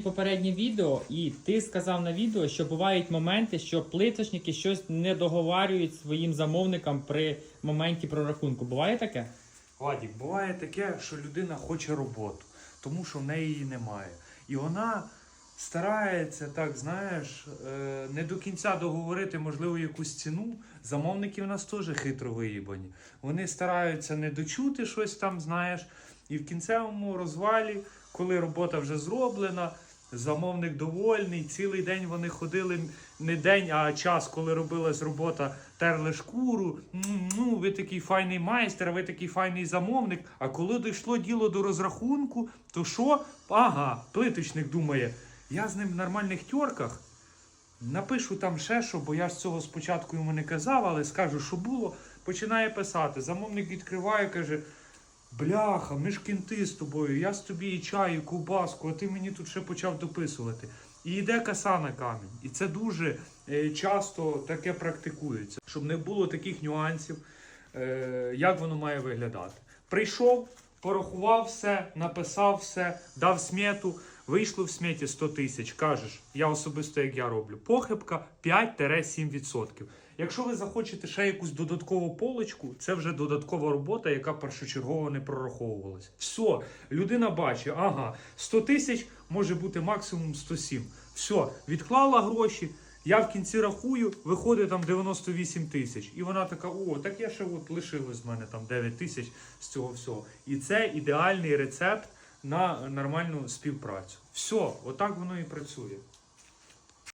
Попереднє відео, і ти сказав на відео, що бувають моменти, що плиточники щось не договарюють своїм замовникам при моменті прорахунку. Буває таке? Владік, буває таке, що людина хоче роботу, тому що в неї її немає. І вона старається, так знаєш, е, не до кінця договорити, можливо, якусь ціну. Замовники в нас теж хитро виїбані. Вони стараються не дочути щось там, знаєш, і в кінцевому розвалі, коли робота вже зроблена. Замовник довольний, цілий день вони ходили не день, а час, коли робилась робота, терли шкуру. Ну, ви такий файний майстер, ви такий файний замовник. А коли дійшло діло до розрахунку, то що? Ага, плиточник думає, я з ним в нормальних тьорках. Напишу там ще що, бо я ж цього спочатку йому не казав, але скажу, що було. Починає писати. Замовник відкриває, каже: Бляха, ми ж кінти з тобою, я з тобі і чаю, і кубаску, а ти мені тут ще почав дописувати. І йде коса на камінь. І це дуже е, часто таке практикується, щоб не було таких нюансів, е, як воно має виглядати. Прийшов, порахував все, написав все, дав смету, вийшло в сметі 100 тисяч. Кажеш, я особисто як я роблю. Похибка 5-7%. Якщо ви захочете ще якусь додаткову полочку, це вже додаткова робота, яка першочергово не прораховувалась. Все, людина бачить, ага, 100 тисяч може бути максимум 107. Все, відклала гроші. Я в кінці рахую, виходить там 98 тисяч. І вона така: о, так я ще от лишилось з мене там 9 тисяч з цього всього. І це ідеальний рецепт на нормальну співпрацю. Все, отак воно і працює.